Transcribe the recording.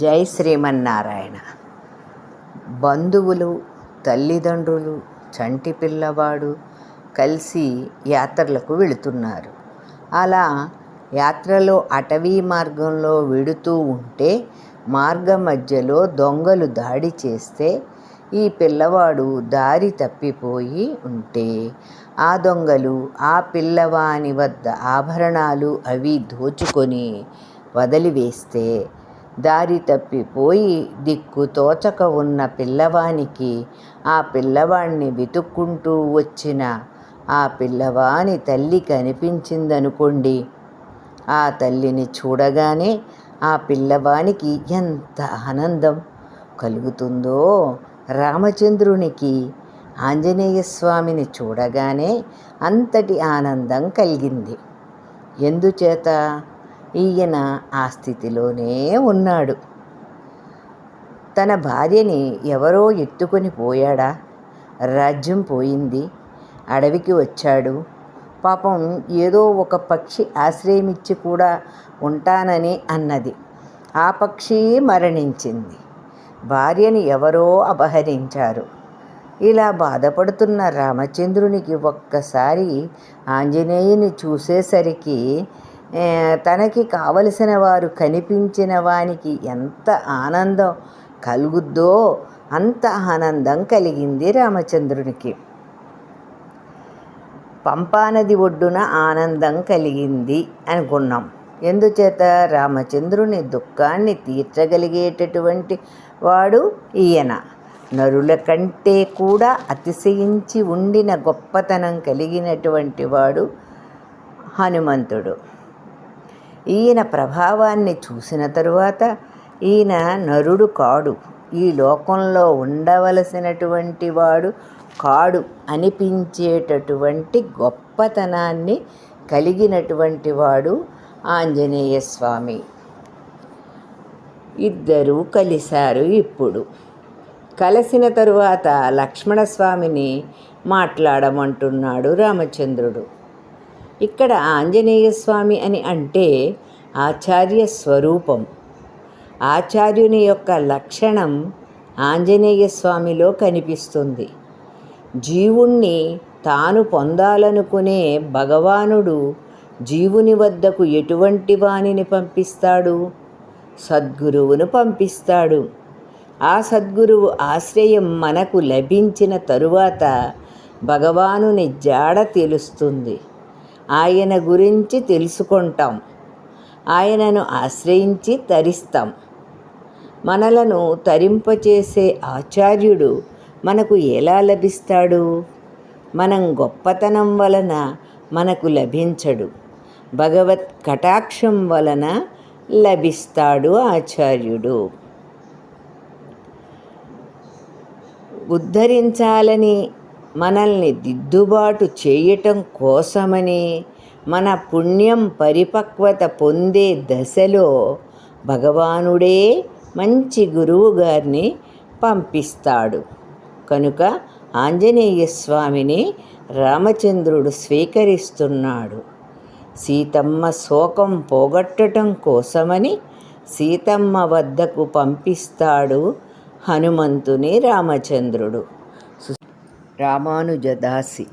జై శ్రీమన్నారాయణ. బంధువులు తల్లిదండ్రులు చంటి పిల్లవాడు కలిసి యాత్రలకు వెళుతున్నారు. అలా యాత్రలో అటవీ మార్గంలో వెడుతూ ఉంటే మార్గ మధ్యలో దొంగలు దాడి చేస్తే ఈ పిల్లవాడు దారి తప్పిపోయి ఉంటే ఆ దొంగలు ఆ పిల్లవాని వద్ద ఆభరణాలు అవి దోచుకొని వదిలివేస్తే దారి తప్పిపోయి దిక్కు తోచక ఉన్న పిల్లవానికి ఆ పిల్లవాణ్ణి వెతుక్కుంటూ వచ్చిన ఆ పిల్లవాని తల్లి కనిపించిందనుకోండి. ఆ తల్లిని చూడగానే ఆ పిల్లవానికి ఎంత ఆనందం కలుగుతుందో. రామచంద్రునికి ఆంజనేయ స్వామిని చూడగానే అంతటి ఆనందం కలిగింది. ఎందుచేత? ఈయన ఆ స్థితిలోనే ఉన్నాడు. తన భార్యని ఎవరో ఎత్తుకొని పోయాడా? రాజ్యం పోయింది. అడవికి వచ్చాడు. పాపం ఏదో ఒక పక్షి ఆశ్రయమిచ్చి కూడా ఉంటానని అన్నది. ఆ పక్షి మరణించింది. భార్యని ఎవరో అపహరించారు. ఇలా బాధపడుతున్న రామచంద్రునికి ఒక్కసారి ఆంజనేయుని చూసేసరికి తనకి కావలసిన వారు కనిపించిన వానికి ఎంత ఆనందం కలుగుద్దో అంత ఆనందం కలిగింది రామచంద్రునికి. పంపానది ఒడ్డున ఆనందం కలిగింది అనుకున్నాం. ఎందుచేత? రామచంద్రుని దుఃఖాన్ని తీర్చగలిగేటటువంటి వాడు ఈయన. నరుల కంటే కూడా అతిశయించి ఉండిన గొప్పతనం కలిగినటువంటి వాడు హనుమంతుడు. ఈయన ప్రభావాన్ని చూసిన తరువాత ఈయన నరుడు కాడు. ఈ లోకంలో ఉండవలసినటువంటి వాడు కాడు అనిపించేటటువంటి గొప్పతనాన్ని కలిగినటువంటి వాడు ఆంజనేయ స్వామి. ఇద్దరూ కలిశారు ఇప్పుడు. కలిసిన తరువాత లక్ష్మణస్వామిని మాట్లాడమంటున్నాడు రామచంద్రుడు. ఇక్కడ ఆంజనేయ స్వామి అని అంటే ఆచార్య స్వరూపం. ఆచార్యుని యొక్క లక్షణం ఆంజనేయ స్వామిలో కనిపిస్తుంది. జీవుణ్ణి తాను పొందాలనుకునే భగవానుడు జీవుని వద్దకు ఎటువంటి వాణిని పంపిస్తాడు? సద్గురువును పంపిస్తాడు. ఆ సద్గురువు ఆశ్రయం మనకు లభించిన తరువాత భగవానుని జాడ తెలుస్తుంది. ఆయన గురించి తెలుసుకుంటాం. ఆయనను ఆశ్రయించి తరిస్తాం. మనలను తరింపచేసే ఆచార్యుడు మనకు ఎలా లభిస్తాడు? మనం గొప్పతనం వలన మనకు లభించడు. భగవత్ కటాక్షం వలన లభిస్తాడు ఆచార్యుడు. ఉద్ధరించాలని మనల్ని దిద్దుబాటు చేయటం కోసమని మన పుణ్యం పరిపక్వత పొందే దశలో భగవానుడే మంచి గురువు గారిని పంపిస్తాడు. కనుక ఆంజనేయ స్వామిని రామచంద్రుడు స్వీకరిస్తున్నాడు. సీతమ్మ శోకం పోగొట్టడం కోసమని సీతమ్మ వద్దకు పంపిస్తాడు హనుమంతుని రామచంద్రుడు. రామానుజదాసి